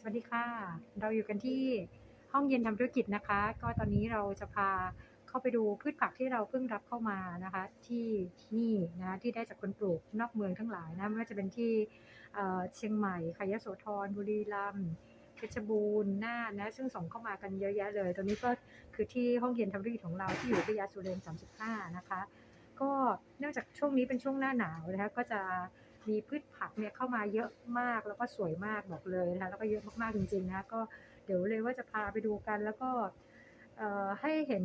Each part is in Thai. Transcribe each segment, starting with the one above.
สวัสดีค่ะ เราอยู่กันที่ห้องเย็นทำธุรกิจนะคะ ก็ตอนนี้เราจะพาเข้าไปดูพืชผักที่เราเพิ่งรับเข้ามานะคะ ที่นี่นะที่ได้จากคนปลูกนอกเมืองทั้งหลายนะไม่ว่าจะเป็นที่เชียงใหม่ค่ะยโสธรบุรีรัมย์เพชรบูรณ์น่านนะซึ่งส่งเข้ามากันเยอะแยะเลยตอนนี้ก็คือที่ห้องเย็นทำธุรกิจของเราที่อยู่ที่ยาสุเรน35 นะคะ ก็เนื่องจากช่วงนี้เป็นช่วงหน้าหนาวนะคะก็จะ มีพืชผักเนี่ยเข้ามาเยอะมากแล้วก็สวยมากบอกเลยนะคะแล้วก็เยอะมากๆจริงๆนะก็เดี๋ยวเลยว่าจะพาไปดูกันแล้วก็ให้เห็น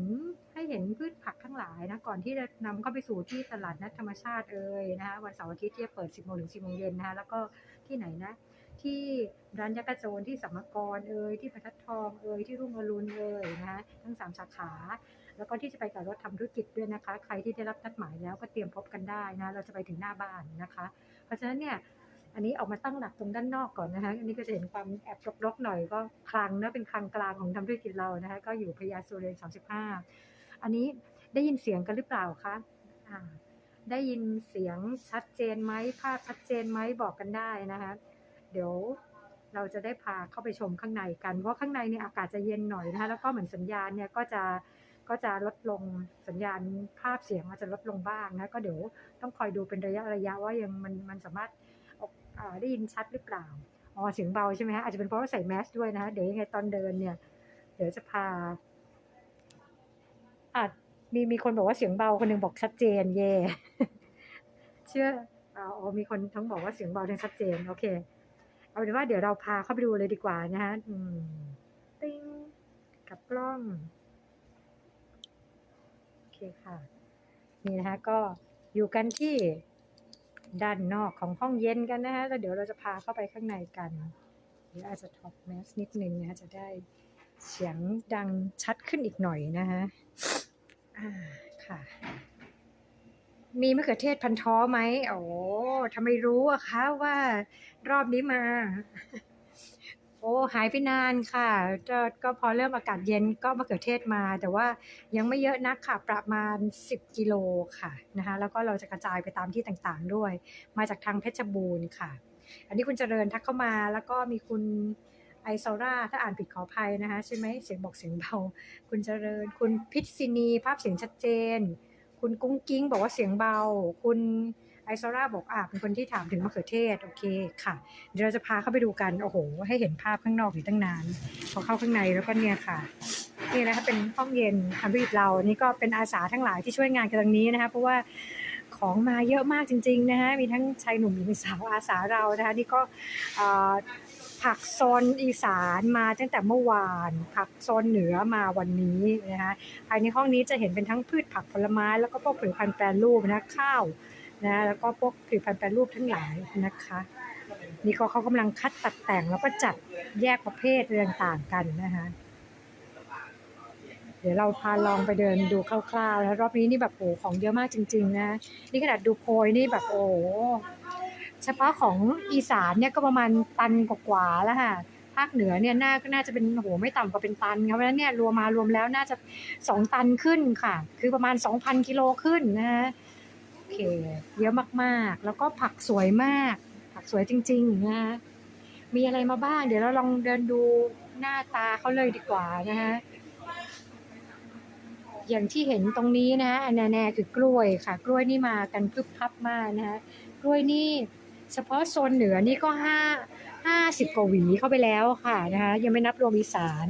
ให้เห็นพืชผักทั้งหลายนะก่อนที่จะนำเข้าไปสู่ที่ตลาดนัดธรรมชาติเอ่ยนะคะวันเสาร์อาทิตย์ที่เปิด 10โมงถึง 10โมงเย็นนะคะแล้วก็ที่ไหนนะ ที่ร้านยักษ์กระโจนที่สัมมกรเอ่ยที่พระทัดทองเอ่ยที่รุ่งอรุณเอ่ยนะคะทั้งสามสาขา แล้วก็ที่จะไปกับรถทำธุรกิจด้วยนะคะ ใครที่ได้รับนัดหมายแล้วก็เตรียมพบกันได้นะเราจะไปถึงหน้าบ้านนะคะ ราะฉะนั้นเนี่ยอันนี้ออกมาตั้งหลักตรงด้านนอกก่อนนะคะ อันนี้ก็จะเห็นความแอบรกๆหน่อยก็คลังนะเป็นคลังกลางของทำธุรกิจเรานะคะ ก็อยู่พญาสุเรนสามสิบห้าอันนี้ได้ยินเสียงกันหรือเปล่าคะอ่าได้ยินเสียงชัดเจนไหมภาพชัดเจนไหมบอกกันได้นะคะ เดี๋ยวเราจะได้พาเข้าไปชมข้างในกัน เพราะข้างในเนี่ยอากาศจะเย็นหน่อยนะคะ แล้วก็เหมือนสัญญาณเนี่ยก็จะ ก็จะลดลงสัญญาณภาพเสียงอาจจะลดลงบ้างนะก็เดี๋ยวต้องคอยดูเป็นระยะระยะว่ายังมันมันสามารถออกอ่าได้ยินชัดหรือเปล่าอ๋อเสียงเบาใช่ไหมฮะอาจจะเป็นเพราะว่าใส่แมสด้วยนะคะเดี๋ยวยังไงตอนเดินเนี่ย เดี๋ยวจะพาอาจมีมีคนบอกว่าเสียงเบาคนหนึ่งบอกชัดเจน เย่เชื่ออ๋อมีคนทั้งบอกว่าเสียงเบาทั้งชัดเจนโอเค เอาเป็นว่าเดี๋ยวเราพาเข้าไปดูเลยดีกว่านะคะติ้งกับกล้อง คค่ะ นี่นะคะก็อยู่กันที่ด้านนอกของห้องเย็นกันนะคะแล้วเดี๋ยวเราจะพาเข้าไปข้างในกันเดี๋ยวอาจจะถอดแมสนิดนึงนะคะจะได้เสียงดังชัดขึ้นอีกหน่อยนะคะอ่าค่ะ มีมะเขือเทศพันท้อไหมโอ้ทำไมรู้อะคะว่ารอบนี้มา โอ้หายไปนานค่ะก็ก็พอเริ่มอากาศเย็นก็มะเขือเทศมา แต่ว่ายังไม่เยอะนักค่ะ ประมาณ 10 กิโลค่ะนะคะแล้วก็เราจะกระจายไปตามที่ต่างๆด้วย มาจากทางเพชรบูรณ์ค่ะ อันนี้คุณเจริญทักเข้ามาแล้วก็มีคุณไอโซราถ้าอ่านผิดขออภัยนะคะใช่ไหมเสียงบอกเสียงเบา คุณเจริญ คุณพิษณีภาพเสียงชัดเจน คุณกุ้งกิ้งบอกว่าเสียงเบา คุณ ไอโซราบอกอ่าเป็นคนที่ถามถึงมะเขือเทศ โอเคค่ะ เดี๋ยวเราจะพาเข้าไปดูกัน โอ้โห ให้เห็นภาพข้างนอกอยู่ตั้งนาน พอเข้าข้างในแล้วก็เนี่ยค่ะ นี่นะคะเป็นห้องเย็นทำธุรกิจเรา นี่ก็เป็นอาสาทั้งหลายที่ช่วยงานกันตรงนี้นะคะ เพราะว่าของมาเยอะมากจริงๆนะคะมีทั้งชายหนุ่มหญิงสาวอาสาเรานะคะ นี่ก็ผักโซนอีสานมาตั้งแต่เมื่อวาน ผักโซนเหนือมาวันนี้นะคะภายในห้องนี้จะเห็นเป็นทั้งพืชผักผลไม้แล้วก็พวกผลิตภัณฑ์แปรรูปนะข้าว นะแล้วก็พวกผลิตภัณฑ์แปรรูปทั้งหลายนะคะนี่ก็เขากำลังคัดตัดแต่งแล้วก็จัดแยกประเภทเรื่องต่างกันนะคะเดี๋ยวเราพาลองไปเดินดูคร่าวๆแล้วรอบนี้นี่แบบโอ้ของเยอะมากจริง ๆ นะ นี่ขนาดดูโพยนี่แบบโอ้เฉพาะของอีสานเนี่ยก็ประมาณตันกว่าๆแล้วค่ะภาคเหนือเนี่ยน่าก็น่าจะเป็นโอ้โหไม่ต่ำกว่าเป็นตันครับเพราะฉะนั้นเนี่ยรวมมารวมแล้วน่าจะสองตันขึ้นค่ะ คือประมาณ2,000กิโลขึ้นนะฮะ เค เยอะมากๆ แล้วก็ผักสวยมาก ผักสวยจริงๆนะฮะมีอะไรมาบ้าง เดี๋ยวเราลองเดินดูหน้าตาเขาเลยดีกว่านะฮะอย่างที่เห็นตรงนี้นะฮะอันแน่ๆคือกล้วยค่ะ กล้วยนี่มากันพึบพับมากนะฮะกล้วยนี่เฉพาะโซนเหนือนี่ก็ห้าห้าสิบกว่าหวีเข้าไปแล้วค่ะนะคะยังไม่นับรวมอีสาน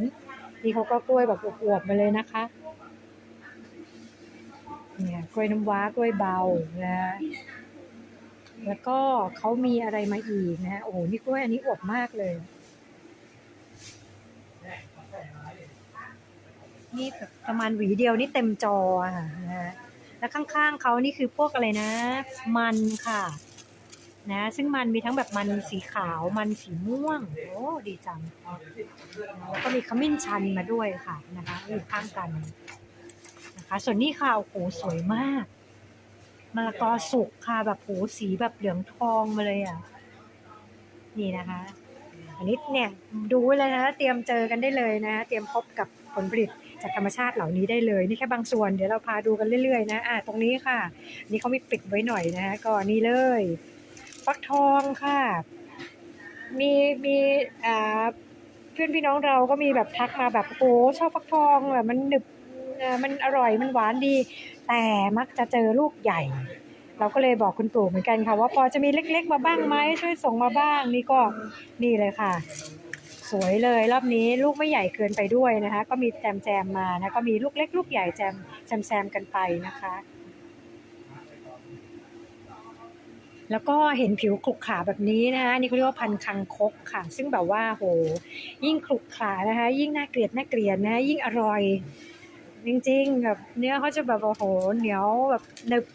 นี่เขาก็กล้วยแบบอวบๆมาเลยนะคะ เนี่ยกล้วยน้ำว้ากล้วยเบานะฮะแล้วก็เขามีอะไรมาอีกนะฮะโอ้โหนี่กล้วยอันนี้อวบมากเลย นี่แบบประมาณหวีเดียวนี่เต็มจอค่ะนะฮะแล้วข้างๆเขานี่คือพวกอะไรนะ มันค่ะ นะ ซึ่งมันมีทั้งแบบมันสีขาวมันสีม่วง โอ้ดีจังแล้วก็มีขมิ้นชันมาด้วยค่ะนะคะอยู่ข้างกัน นะคะ ส่วนนี้ค่ะโอ้โหสวยมากมะละกอสุกค่ะแบบโหสีแบบเหลืองทองมาเลยอะนี่นะคะ อันนี้เนี่ยดูไว้เลยนะเตรียมเจอกันได้เลยนะ เตรียมพบกับผลผลิตจากธรรมชาติเหล่านี้ได้เลย นี่แค่บางส่วนเดี๋ยวเราพาดูกันเรื่อยๆนะอ่าตรงนี้ค่ะ นี่เขามีปิดไว้หน่อยนะก็นี่เลยฟักทองค่ะ มีมีอ่าเพื่อนพี่น้องเราก็มีแบบทักมาแบบโอ้ชอบฟักทองแบบมันหนึบ มันอร่อยมันหวานดี แต่มักจะเจอลูกใหญ่ เราก็เลยบอกคุณปู่เหมือนกันค่ะว่าพอจะมีเล็ก ๆ มาบ้างไหมช่วยส่งมาบ้างนี่ก็นี่เลยค่ะ สวยเลยรอบนี้ลูกไม่ใหญ่เกินไปด้วยนะคะ ก็มีแจมแจมมานะก็มีลูกเล็ก ลูกใหญ่แจมแจมแซมกันไปนะคะ แล้วก็เห็นผิวขรุขระแบบนี้นะคะนี่เขาเรียกว่าพันธุ์คังคกค่ะ ซึ่งแบบว่าโหยิ่งขรุขระนะคะ ยิ่งน่าเกลียดน่าเกลียดนะยิ่งอร่อย จริงๆแบบเนื้อเขาจะแบบโอ้โหเหนียวแบบหนึบ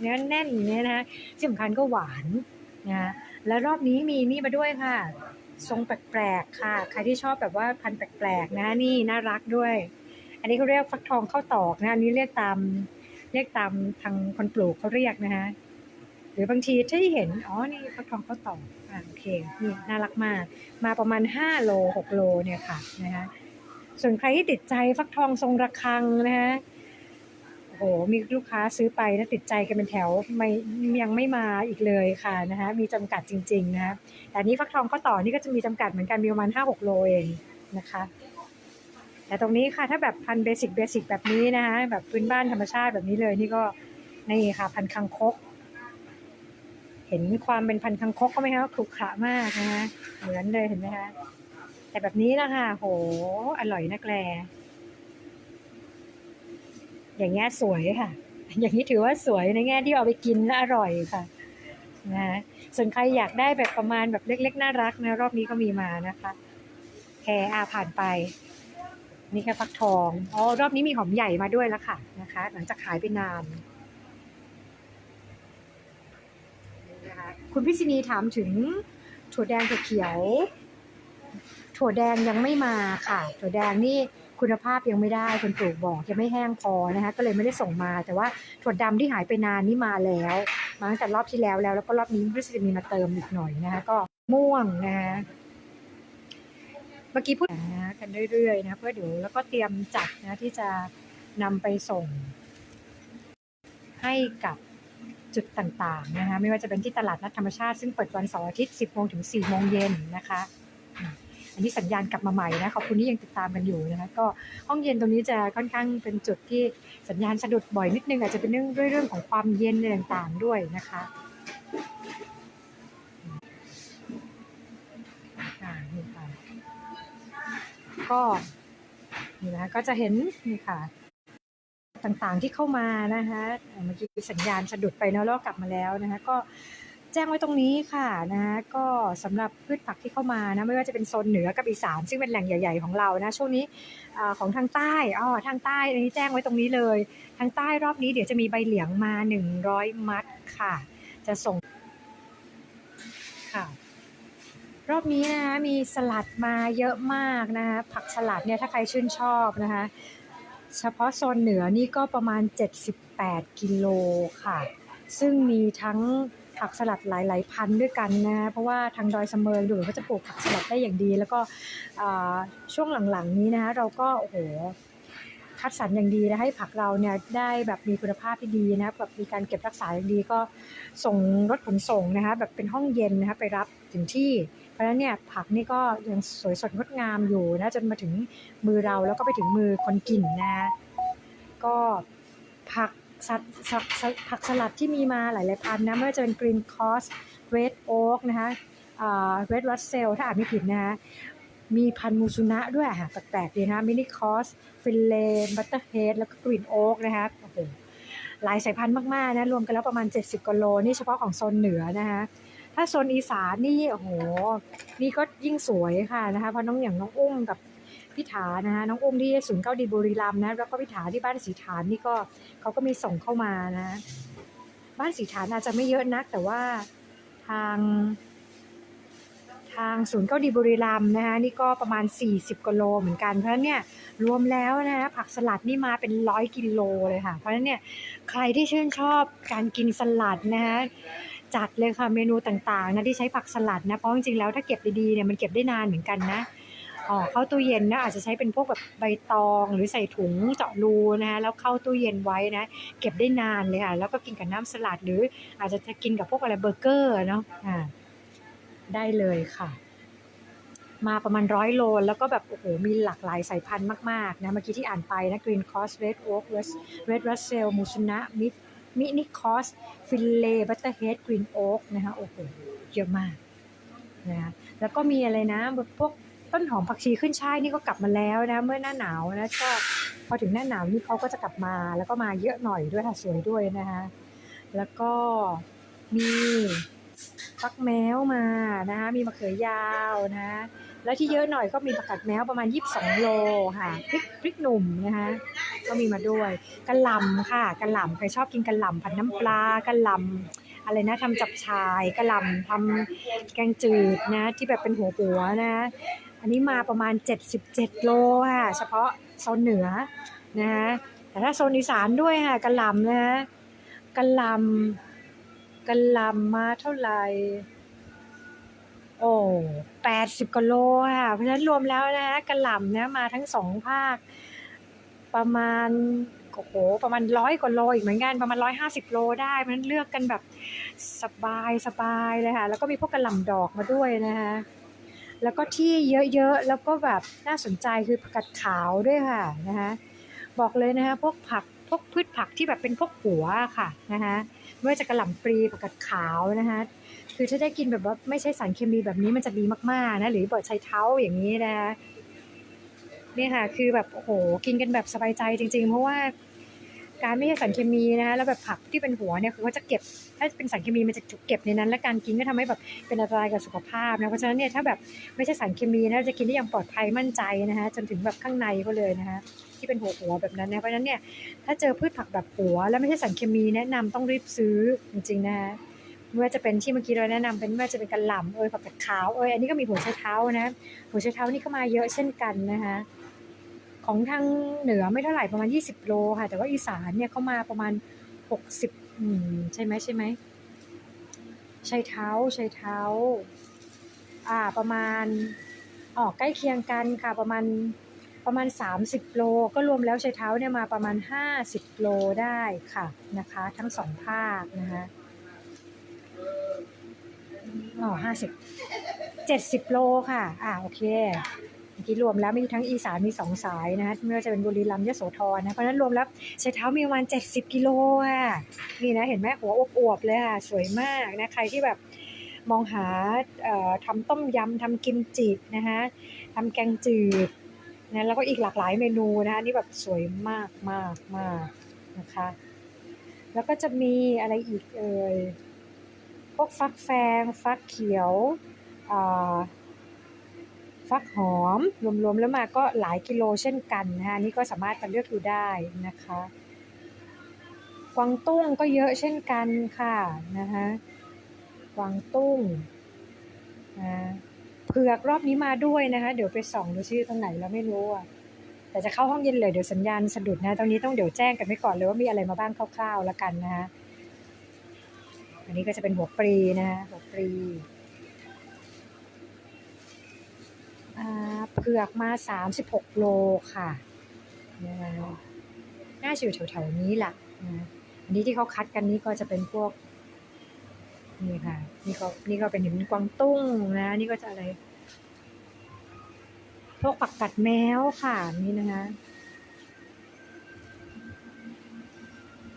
เนื้อแน่นอย่างเนี้ยนะคะที่สำคัญก็หวานนะแล้วรอบนี้มีนี่มาด้วยค่ะ ทรงแปลกๆค่ะ ใครที่ชอบแบบว่าพันแปลกๆนะนี่น่ารักด้วย อันนี้เขาเรียกฟักทองข้าวตอกนะอันนี้เรียกตามเรียกตามทางคนปลูกเขาเรียกนะคะหรือบางทีที่เห็นอ๋อนี่ฟักทองข้าวตอกอ่าโอเคนี่น่ารักมาก มาประมาณ5โล6โลเนี่ยค่ะนะคะ ส่วนใครที่ติดใจฟักทองทรงระฆังนะคะโอ้โหมีลูกค้าซื้อไปนะติดใจกันเป็นแถวไม่ยังไม่มาอีกเลยค่ะนะคะมีจำกัดจริงๆนะคะแต่นี้ฟักทองข้าวต่อนี่ก็จะมีจำกัดเหมือนกันมีประมาณ5-6โลเองนะคะแต่ตรงนี้ค่ะถ้าแบบพันเบสิกเบสิกแบบนี้นะคะแบบพื้นบ้านธรรมชาติแบบนี้เลยนี่ก็นี่ค่ะพันคังคก เห็นความเป็นพันคังคกก็ไหมคะขรุขระมากนะคะเหมือนเลยเห็นไหมคะ แต่แบบนี้นะคะโห อร่อยนักแลอย่างเงี้ยสวยค่ะ อย่างนี้ถือว่าสวยในแง่ที่เอาไปกินและอร่อยค่ะนะส่วนใครอยากได้แบบประมาณแบบเล็ก ๆ น่ารักนะรอบนี้ก็มีมานะคะแคอาผ่านไป นี่แค่ฟักทองอ๋อรอบนี้มีหอมใหญ่มาด้วยแล้วค่ะนะคะ หลังจากขายไปนานนะคะคุณพิษินีถามถึงถั่วแดงถั่วเขียว ถั่วแดงยังไม่มาค่ะ ถั่วแดงนี่คุณภาพยังไม่ได้คนปลูกบอกยังไม่แห้งพอนะคะก็เลยไม่ได้ส่งมา แต่ว่าถั่วดำที่หายไปนานนี่มาแล้วมาตั้งแต่รอบที่แล้วแล้วแล้วก็รอบนี้รู้สึกจะมีมาเติมอีกหน่อยนะคะก็ม่วงนะคะเมื่อกี้พูดนะกันเรื่อยๆนะเพื่อเดี๋ยวแล้วก็เตรียมจัดนะที่จะนำไปส่ง ให้กับจุดต่างๆนะคะไม่ว่าจะเป็นที่ตลาดนัดธรรมชาติซึ่งเปิดวันเสาร์อาทิตย์ 10โมงถึง4โมงเย็นนะคะ อันนี้สัญญาณกลับมาใหม่นะขอบคุณที่ยังติดตามกันอยู่นะคะก็ห้องเย็นตรงนี้จะค่อนข้างเป็นจุดที่สัญญาณสะดุดบ่อยนิดนึงอาจจะเป็นเรื่องด้วยเรื่องของความเย็นอะไรต่างๆด้วยนะคะอ่านี่ค่ะก็นี่นะก็จะเห็นนี่ค่ะ ต่างๆที่เข้ามานะคะเมื่อกี้สัญญาณสะดุดไปเนาะแล้วกลับมาแล้วนะคะก็ จ้งไว้ตรงนี้ค่ะนะก็สำหรับพืชผักที่เข้ามานะไม่ว่าจะเป็นโซนเหนือกับอีสานซึ่งเป็นแหล่งใหญ่ ๆของเรานะช่วงนี้ของทางใต้อ๋อทางใต้อันนี้แจ้งไว้ตรงนี้เลย ทางใต้รอบนี้เดี๋ยวจะมีใบเหลียงมา 100 มัดค่ะ จะส่งค่ะรอบนี้นะคะมีสลัดมาเยอะมากนะคะผักสลัดเนี่ยถ้าใครชื่นชอบนะคะเฉพาะโซนเหนือนี่ก็ประมาณ 78 กิโลค่ะ ซึ่งมีทั้ง ผักสลัดหลาย ๆ พันธุ์ด้วยกันนะเพราะว่าทางดอยเสมิงดูเขาจะปลูกผักสลัดได้อย่างดี แล้วก็ช่วงหลัง ๆ นี้นะคะเราก็โอ้โหคัดสรรอย่างดีนะให้ผักเราเนี่ยได้แบบมีคุณภาพที่ดีนะแบบมีการเก็บรักษาอย่างดีก็ส่งรถขนส่งนะคะแบบเป็นห้องเย็นนะคะไปรับถึงที่ เพราะฉะนั้นเนี่ยผักนี่ก็ยังสวยสดงดงามอยู่นะจนมาถึงมือเราแล้วก็ไปถึงมือคนกินนะก็ผัก ผักสลัดที่มีมาหลาย ๆ พันธุ์นะไม่ว่าจะเป็น Green Cross Red Oak นะคะอ่า Red Russell ถ้าอ่านไม่ผิดนะคะมีพันธุ์มูซุนะด้วยค่ะแปลกๆดีนะมินิคอสฟินเลนบัตเตอร์เฮดแล้วก็กรีนโอ๊กนะคะโอ้โหหลายสายพันธุ์มาก ๆ นะ รวมกันแล้วประมาณ 70กิโลนี่เฉพาะของโซนเหนือนะคะถ้าโซนอีสานนี่โอ้โหนี่ก็ยิ่งสวยค่ะนะคะเพราะน้องอย่างน้องอุ้มกับ พี่ถานะคะน้องอุ้มที่ศูนย์เก้าดีบุรีรัมย์นะแล้วก็พี่ถาที่บ้านสีฐานนี่ก็เขาก็มีส่งเข้ามานะ บ้านสีฐานอาจจะไม่เยอะนัก แต่ว่าทาง ทางศูนย์เก้าดีบุรีรัมย์นะคะนี่ก็ประมาณ 40กิโลเหมือนกันเพราะฉะนั้นเนี่ยรวมแล้วนะคะผักสลัดนี่มาเป็นร้อยกิโลเลยค่ะ เพราะฉะนั้นเนี่ยใครที่ชื่นชอบการกินสลัดนะคะจัดเลยค่ะเมนูต่างๆนะที่ใช้ผักสลัดนะเพราะจริงๆแล้วถ้าเก็บดีๆเนี่ยมันเก็บได้นานเหมือนกันนะ อ๋อเข้าตู้เย็นนะอาจจะใช้เป็นพวกแบบใบตองหรือใส่ถุงเจาะรูนะคะแล้วเข้าตู้เย็นไว้นะ เก็บได้นานเลยค่ะแล้วก็กินกับน้ำสลัด หรืออาจจะกินกับพวกอะไรเบอร์เกอร์เนาะอ่าได้เลยค่ะมาประมาณร้อยโล แล้วก็แบบ โอ้โห มีหลากหลายสายพันธุ์มาก ๆ นะ เมื่อกี้ที่อ่านไปนะ Green Cross Red Oak Red Russell มูสุนะมิมินิคอสฟิลเล่บัตเตอร์เฮดกรีนโอ๊กนะคะโอ้โห เยอะมากนะแล้วก็มีอะไรนะพวก ต้นหอมผักชีขึ้นช่ายนี่ก็กลับมาแล้วนะ เมื่อหน้าหนาวนะก็พอถึงหน้าหนาวนี่เขาก็จะกลับมาแล้วก็มาเยอะหน่อยด้วยค่ะสวยด้วยนะคะแล้วก็มีฟักแมวมานะคะมีมะเขือยาวนะ แล้วที่เยอะหน่อยก็มีผักกาดแมวประมาณ 22 โลค่ะพริกพริกหนุ่มนะคะก็มีมาด้วยกระหล่ำค่ะกระหล่ำใครชอบกินกระหล่ำผัดน้ำปลากระหล่ำอะไรนะทำจับชายกระหล่ำทำแกงจืดนะที่แบบเป็นหัวหัวนะ อันนี้มาประมาณ 77 โลค่ะ เฉพาะโซนเหนือนะคะแต่ถ้าโซนอีสานด้วยค่ะกะหล่ำนะกะหล่ำกะหล่ำมาเท่าไหร่ โอ้แปดสิบกว่าโลค่ะ เพราะฉะนั้นรวมแล้วนะกระหล่ำนะมาทั้งสองภาค ประมาณโอ้โหประมาณร้อยกว่าโลอีกเหมือนกันประมาณร้อยห้าสิบโลได้เพราะฉะนั้นเลือกกันแบบสบายสบายเลยค่ะ แล้วก็มีพวกกระหล่ำดอกมาด้วยนะคะ แล้วก็ที่เยอะๆ แล้วก็แบบน่าสนใจคือผักกาดขาวด้วยค่ะนะคะบอกเลยนะคะพวกผักพวกพืชผักที่แบบเป็นพวกหัวค่ะนะคะไม่ว่าจะกระหล่ำปลีผักกาดขาวนะคะคือถ้าได้กินแบบว่าไม่ใช่สารเคมีแบบนี้มันจะดีมากๆนะหรือเบิดใช้เท้าอย่างนี้นะเนี่ค่ะคือแบบโอ้โหกินกันแบบสบายใจจริง ๆ เพราะว่า การไม่ใช่สารเคมีนะแล้วแบบผักที่เป็นหัวเนี่ยคือเขาจะเก็บถ้าเป็นสารเคมีมันจะถูกเก็บในนั้น และการกินก็ทำให้แบบเป็นอันตรายกับสุขภาพนะเพราะฉะนั้นเนี่ยถ้าแบบไม่ใช่สารเคมีนะจะกินได้อย่างปลอดภัยมั่นใจนะคะจนถึงแบบข้างในก็เลยนะคะที่เป็นหัวหัวแบบนั้นนะเพราะฉะนั้นเนี่ยถ้าเจอพืชผักแบบหัว แล้วไม่ใช่สารเคมีแนะนำต้องรีบซื้อจริงๆนะคะไม่ว่าจะเป็นที่เมื่อกี้เราแนะนำเป็นไม่ว่าจะเป็นกระหล่ำเอยผักกาดขาวเอยอันนี้ก็มีหัวไชเท้านะหัวไชเท้านี่ก็มาเยอะเช่นกันนะคะ ของทางเหนือไม่เท่าไหร่ประมาณ 20 โลค่ะ แต่ว่าอีสานเนี่ยเขามาประมาณ 60อืมใช่ไหมใช่ไหมไชเท้าไชเท้า อ่าประมาณอ๋อใกล้เคียงกันค่ะประมาณประมาณ 30 โล ก็รวมแล้วไชเท้าเนี่ยมาประมาณ 50 โลได้ค่ะนะคะ ทั้งสองภาคนะคะอ๋อห้าสิบเจ็ดสิบโลค่ะ อ่าโอเค กี้รวมแล้วมีทั้งอีสานมีสองสายนะไม่ว่าจะเป็นบุรีรัมย์ยโสธรนะเพราะฉะนั้นรวมแล้วใช้เท้ามีประมาณเจ็ดสิบกิโลอะนี่นะเห็นไหมหัวอวบๆเลยค่ะสวยมากนะใครที่แบบมองหาเอ่อทำต้มยำทำกิมจินะคะทำแกงจืดนะแล้วก็อีกหลากหลายเมนูนะคะนี่แบบสวยมากมากมากนะคะ แล้วก็จะมีอะไรอีกเอ่ยพวกฟักแฟง ฟักเขียวอ่า ฟักหอม รวมๆแล้วมาก็หลายกิโลเช่นกันนะคะนี่ก็สามารถมาเลือกดูได้นะคะกวางตุ้งก็เยอะเช่นกันค่ะนะคะกวางตุ้งนะเผือกรอบนี้มาด้วยนะคะ เดี๋ยวไปส่องดูชื่อตรงไหนแล้วไม่รู้อะแต่จะเข้าห้องเย็นเลยเดี๋ยวสัญญาณสะดุดนะตรงนี้ต้องเดี๋ยวแจ้งกันไว้ก่อนเลยว่ามีอะไรมาบ้างคร่าวๆแล้วกันนะคะอันนี้ก็จะเป็นหัวปรีนะหัวปรี เผือกมา36โลค่ะนะคะน่าจะอยู่แถวๆนี้แหละนะอันนี้ที่เขาคัดกันนี่ก็จะเป็นพวก นี่ค่ะ นี่ก็นี่ก็เป็นห็นกวางตุ้งนะ นี่ก็จะอะไร พวกผักกัดแมวค่ะ นี่นะคะ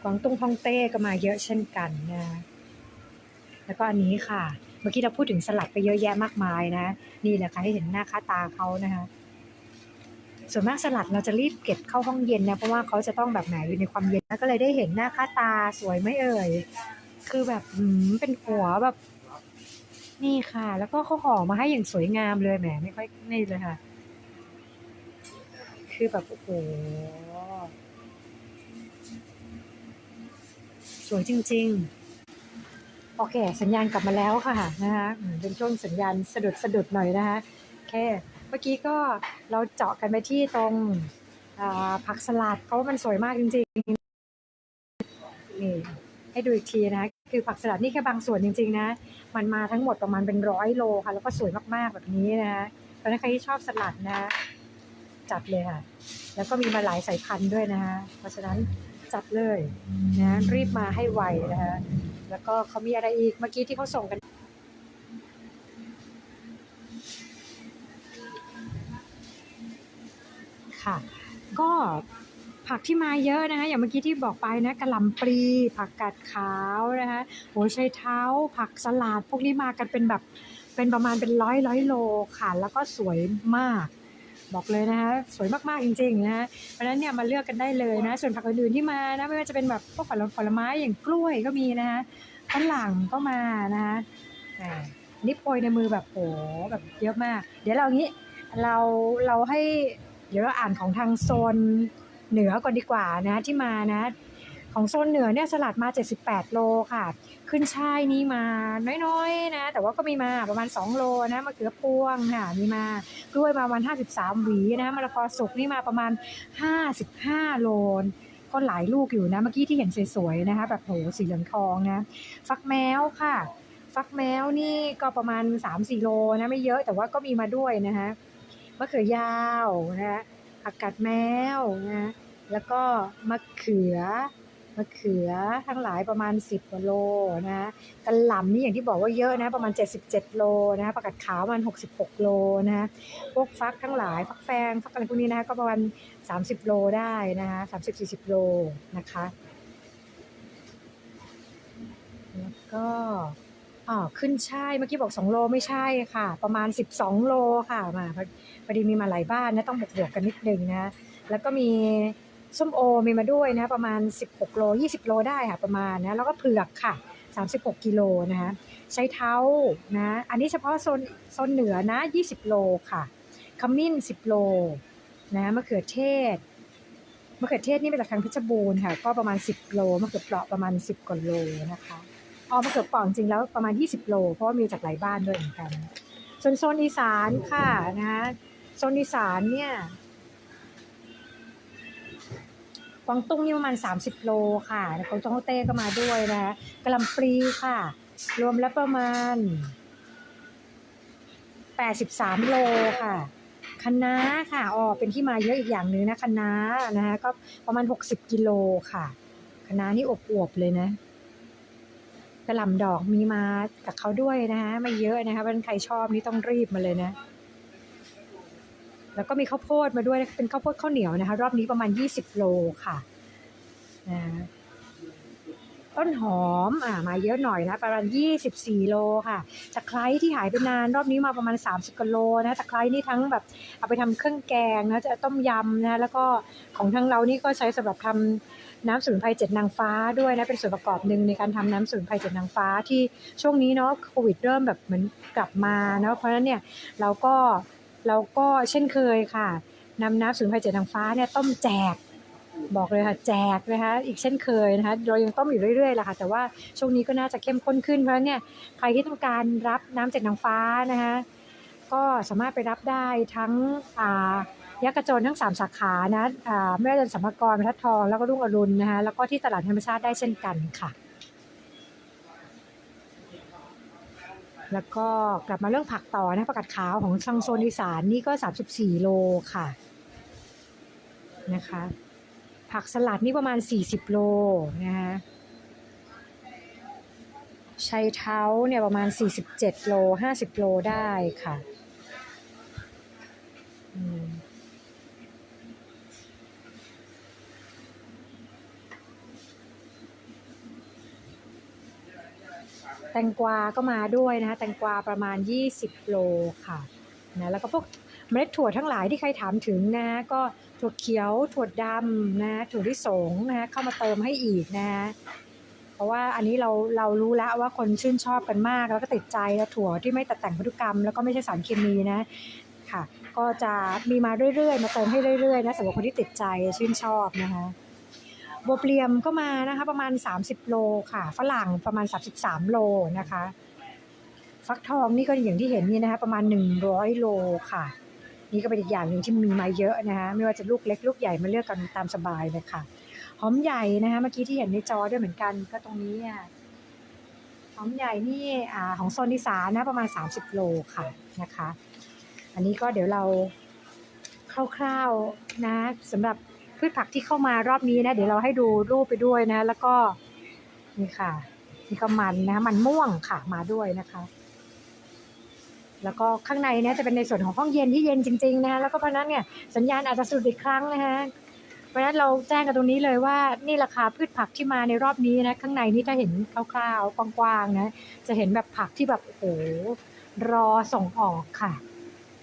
กวางตุ้งฮ่องเต้ก็มาเยอะเช่นกันนะ แล้วก็อันนี้ค่ะ เมื่อกี้เราพูดถึงสลัดไปเยอะแยะมากมายนะ นี่แหละค่ะให้เห็นหน้าค่าตาเขานะคะส่วนมากสลัดเราจะรีบเก็บเข้าห้องเย็นนะเพราะว่าเขาจะต้องแบบแหมอยู่ในความเย็นแล้วก็เลยได้เห็นหน้าค่าตาสวยไม่เอ่ยคือแบบเป็นหัวแบบ นี่ค่ะ แล้วก็เขาห่อมาให้อย่างสวยงามเลยแหมไม่ค่อยนี่เลยค่ะ คือแบบโอ้โหสวยจริง ๆ โอเค สัญญาณกลับมาแล้วค่ะนะคะเป็นช่วงสัญญาณสะดุดสะดุดหน่อยนะคะโอเคเมื่อกี้ก็เราเจาะกันไปที่ตรงผักสลัดเพราะว่ามันสวยมากจริงๆนี่ให้ดูอีกทีนะคะคือผักสลัดนี่แค่บางส่วนจริงๆนะ มันมาทั้งหมดประมาณเป็นร้อยโลค่ะ แล้วก็สวยมากๆแบบนี้นะคะเพราะนั้นใครที่ชอบสลัดนะ จัดเลยค่ะ แล้วก็มีมาหลายสายพันธุ์ด้วยนะคะเพราะฉะนั้นจัดเลยนะรีบมาให้ไวนะคะ แล้วก็เขามีอะไรอีกเมื่อกี้ที่เขาส่งกัน ค่ะ ก็ผักที่มาเยอะนะคะ อย่างเมื่อกี้ที่บอกไปนะกระหล่ำปลี ผักกาดขาวนะคะโหชัยเท้า ผักสลัดพวกนี้มากันเป็นแบบเป็นประมาณเป็นร้อยร้อยโลค่ะ แล้วก็สวยมาก บอกเลยนะคะสวยมากๆจริงๆนะคะเพราะฉะนั้นเนี่ยมาเลือกกันได้เลยนะ ส่วนผักอื่นๆที่มานะไม่ว่าจะเป็นแบบพวกผลผลไม้อย่างกล้วยก็มีนะคะฝรั่งก็มานะคะอ่านี่โปรยในมือแบบโหแบบเยอะมาก เดี๋ยวเรางี้เราเราให้เดี๋ยวเราอ่านของทางโซนเหนือก่อนดีกว่านะที่มานะ ของโซนเหนือเนี่ยสลัดมา 78 โลค่ะ ขึ้นช่ายนี่มาน้อยๆนะ แต่ว่าก็มีมาประมาณ 2 โลนะมะเขือพวงค่ะมีมากล้วยมาประมาณ 53 หวีนะมะละกอสุกนี่มาประมาณ 55 โลก็หลายลูกอยู่นะเมื่อกี้ที่เห็นสวยๆนะคะ แบบโหสีเหลืองทองนะ ฟักแมวค่ะ ฟักแมวนี่ก็ประมาณ 3-4 โลนะไม่เยอะแต่ว่าก็มีมาด้วยนะคะมะเขือยาวนะคะผักาดแมวนะแล้วก็มะเขือะเขือทั้งหลายประมาณ 10กว่าโลนะกระหล่ำนี่อย่างที่บอกว่าเยอะนะประมาณ 77 โลนะผักกาดขาวมัน66 โลนะพวกฟักทั้งหลายฟักแฟงฟักอะไรพวกนี้นะก็ประมาณ 30 โลได้นะคะ30-40 โลนะคะแล้วก็อ๋อขึ้นช่ายเมื่อกี้บอก2โลไม่ใช่ค่ะ ประมาณ 12 โลค่ะมาพอพอดีมีมาหลายบ้านนะต้องบวกๆกันนิดนึงนะแล้วก็มี ส้มโอมีมาด้วยนะประมาณ 16 โล 20 โลได้ค่ะประมาณนะแล้วก็เผือกค่ะ 36 กิโลนะคะใช้เท้านะอันนี้เฉพาะโซนโซนเหนือนะ 20 โลค่ะขมิ้น 10 โลนะมะเขือเทศมะเขือเทศนี่มาจากทางเพชรบูรณ์ค่ะก็ประมาณ 10 โลมะเขือเปราะประมาณ 10กว่าโลนะคะอ๋อมะเขือเปราะจริงแล้วประมาณ 20 โล เพราะว่ามีจากหลายบ้านด้วยเหมือนกันส่วนโซนอีสานค่ะนะโซนอีสานเนี่ย วางตุ้งนี่ประมาณ 30 โลค่ะกวางตุ้งเต้ก็มาด้วยนะคะกระลำปลีค่ะ รวมแล้วประมาณ 83 โลค่ะคะน้าค่ะอ๋อเป็นที่มาเยอะอีกอย่างหนึ่งนะคะน้านะคะก็ประมาณ 60 กิโลค่ะคะน้านี่อวบๆเลยนะกระหล่ำดอกมีมากับเขาด้วยนะคะไม่เยอะนะคะเป็นใครชอบนี่ต้องรีบมาเลยนะ แล้วก็มีข้าวโพดมาด้วยเป็นข้าวโพดข้าวเหนียวนะคะ รอบนี้ประมาณ 20 โลค่ะนะต้นหอมอ่ามาเยอะหน่อยนะ ประมาณ 24 โลค่ะตะไคร้ที่หายไปนานรอบนี้มาประมาณ 30กิโลนะตะไคร้นี่ทั้งแบบเอาไปทำเครื่องแกงนะจะต้มยำนะแล้วก็ของทางเรานี่ก็ใช้สำหรับทำน้ำสมุนไพรเจ็ดนางฟ้าด้วยนะเป็นส่วนประกอบหนึ่งในการทำน้ำสมุนไพรเจ็ดนางฟ้าที่ช่วงนี้เนาะโควิดเริ่มแบบเหมือนกลับมาเนาะเพราะฉะนั้นเนี่ยเราก็ เราก็เช่นเคยค่ะนำน้ำสมุนไพรเจ็ดนางฟ้าเนี่ยต้มแจกบอกเลยค่ะแจกนะคะอีกเช่นเคยนะคะเรายังต้มอยู่เรื่อยๆแหละค่ะแต่ว่าช่วงนี้ก็น่าจะเข้มข้นขึ้นเพราะเนี่ยใครที่ต้องการรับน้ำเจากนางฟ้านะคะก็สามารถไปรับได้ทั้งอ่ายักษ์กระโจนทั้ง 3 สาขานะแม่เดินสัมภกรบรรทัดทองแล้วก็รุ่งอรุณนะคะแล้วก็ที่ตลาดธรรมชาติได้เช่นกันค่ะ แล้วก็กลับมาเรื่องผักต่อนะผักกาดขาวของทางโซนอีสานนี่ก็ 34 โลค่ะนะคะ ผักสลัดนี่ประมาณ 40 โลนะคะชัยเท้าเนี่ยประมาณ 47 โล 50 โลได้ค่ะอืม แตงกวาก็มาด้วยนะคะแตงกวาประมาณ 20 โลค่ะนะแล้วก็พวกเมล็ดถั่วทั้งหลายที่ใครถามถึงนะก็ถั่วเขียวถั่วดำนะถั่วลิสงนะเข้ามาเติมให้อีกนะเพราะว่าอันนี้เราเรารู้แล้วว่าคนชื่นชอบกันมาก แล้วก็ติดใจแล้วถั่วที่ไม่ตัดแต่งพันธุกรรม แล้วก็ไม่ใช่สารเคมีนะค่ะ ก็จะมีมาเรื่อยๆ มาเติมให้เรื่อยๆนะสำหรับคนที่ติดใจชื่นชอบนะคะ บัวเปลียมก็มานะคะประมาณ 30 โลค่ะ ฝรั่งประมาณ 33 โลนะคะ ฟักทองนี่ก็อย่างที่เห็นนี่นะคะประมาณ 100 โลค่ะ นี่ก็เป็นอีกอย่างหนึ่งที่มีมาเยอะนะคะไม่ว่าจะลูกเล็กลูกใหญ่มาเลือกกันตามสบายเลยค่ะหอมใหญ่นะคะเมื่อกี้ที่เห็นในจอด้วยเหมือนกันก็ตรงนี้หอมใหญ่นี่อ่าของโซนอีสานนะประมาณ 30 โลค่ะนะคะ อันนี้ก็เดี๋ยวเราคร่าวๆนะสำหรับ พืชผักที่เข้ามารอบนี้นะ เดี๋ยวเราให้ดูรูปไปด้วยนะ แล้วก็นี่ค่ะนี่ก็มันนะมันม่วงค่ะมาด้วยนะคะ แล้วก็ข้างในเนี่ยจะเป็นในส่วนของห้องเย็นที่เย็นจริงๆนะคะแล้วก็เพราะนั้นเนี่ยสัญญาณอาจจะสะดุดอีกครั้งนะคะเพราะฉะนั้นเราแจ้งกันตรงนี้เลยว่านี่ราคาพืชผักที่มาในรอบนี้นะ ข้างในนี่ถ้าเห็นคร่าวๆกว้างๆนะ จะเห็นแบบผักที่แบบโอ้โหรอส่งออกค่ะ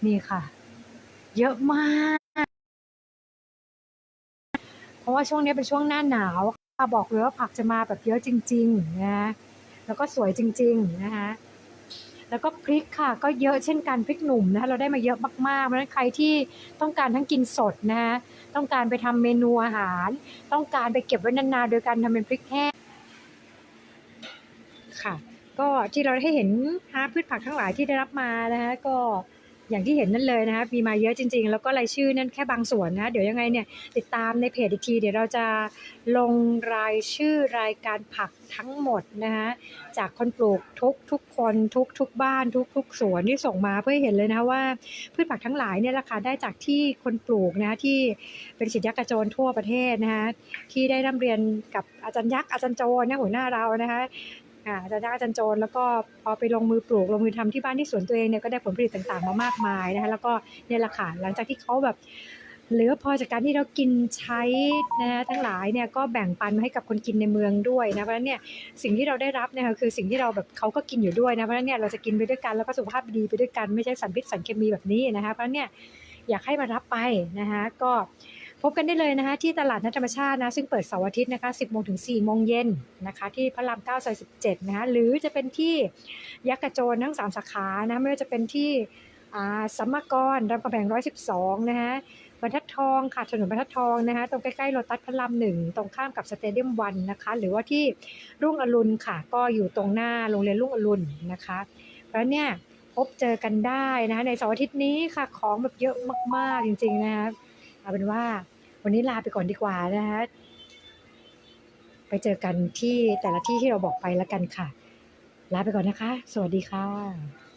นี่ค่ะ เยอะมา ว่าช่วงนี้เป็นช่วงหน้าหนาวค่ะบอกเลยว่าผักจะมาแบบเยอะจริงๆนะแล้วก็สวยจริงๆนะคะแล้วก็พริกค่ะก็เยอะเช่นกันพริกหนุ่มนะคะเราได้มาเยอะมากๆเพราะฉะนั้นใครที่ต้องการทั้งกินสดนะคะต้องการไปทำเมนูอาหาร ต้องการไปเก็บไว้นานๆโดยการทำเป็นพริกแห้งค่ะ ก็ที่เราได้เห็นฮะพืชผักทั้งหลายที่ได้รับมานะคะก็ อย่างที่เห็นนั่นเลยนะคะมีมาเยอะจริง ๆ แล้วก็รายชื่อนั่นแค่บางส่วนนะเดี๋ยวยังไงเนี่ยติดตามในเพจอีกที เดี๋ยวเราจะลงรายชื่อรายการผักทั้งหมดนะคะจากคนปลูกทุกทุกคนทุกทุกบ้านทุกทุกสวนที่ส่งมาเพื่อเห็นเลยนะว่าพืชผักทั้งหลายเนี่ยราคาได้จากที่คนปลูกนะคะที่เป็นศิษยากระโจนทั่วประเทศนะคะที่ได้ร่ำเรียนกับอาจารย์ยักษ์อาจารย์โจนนะหัวหน้าเรานะคะ อ่าอาจารย์ยักษ์อาจารย์โจรแล้วก็พอไปลงมือปลูกลงมือทำที่บ้านที่สวนตัวเองเนี่ยก็ได้ผลผลิตต่างๆมามากมายนะคะแล้วก็เนี่ยแหละค่ะหลังจากที่เขาแบบเหลือพอจากการที่เรากินใช้นะทั้งหลายเนี่ยก็แบ่งปันมาให้กับคนกินในเมืองด้วยนะเพราะฉะนั้นเนี่ยสิ่งที่เราได้รับเนี่ยคือสิ่งที่เราแบบเขาก็กินอยู่ด้วยนะเพราะฉะนั้นเนี่ยเราจะกินไปด้วยกันแล้วก็สุขภาพดีไปด้วยกันไม่ใช่สารพิษสารเคมีแบบนี้นะคะเพราะฉะนั้นเนี่ยอยากให้มารับไปนะคะก็ พบกันได้เลยนะคะที่ตลาดนัดธรรมชาตินะซึ่งเปิดเสาร์อาทิตย์นะคะ10โมงถึง4โมงเย็นนะคะที่พระราม9ซอย17นะคะหรือจะเป็นที่ยักษ์กระโจนทั้ง 3 สาขานะไม่ว่าจะเป็นที่สัมมากรรามคำแหง112นะคะบรรทัดทองค่ะถนนบรรทัดทองนะคะตรงใกล้ๆโลตัสพระรามหนึ่งตรงข้ามกับสเตเดียมวันนะคะหรือว่าที่รุ่งอรุณค่ะ ก็อยู่ตรงหน้าโรงเรียนรุ่งอรุณนะคะ เพราะเนี่ยพบเจอกันได้นะคะในเสาร์อาทิตย์นี้ค่ะของแบบเยอะมากๆจริงๆนะคะ เอาเป็นว่าวันนี้ลาไปก่อนดีกว่านะคะไปเจอกันที่แต่ละที่ที่เราบอกไปแล้วกันค่ะ ลาไปก่อนนะคะ สวัสดีค่ะ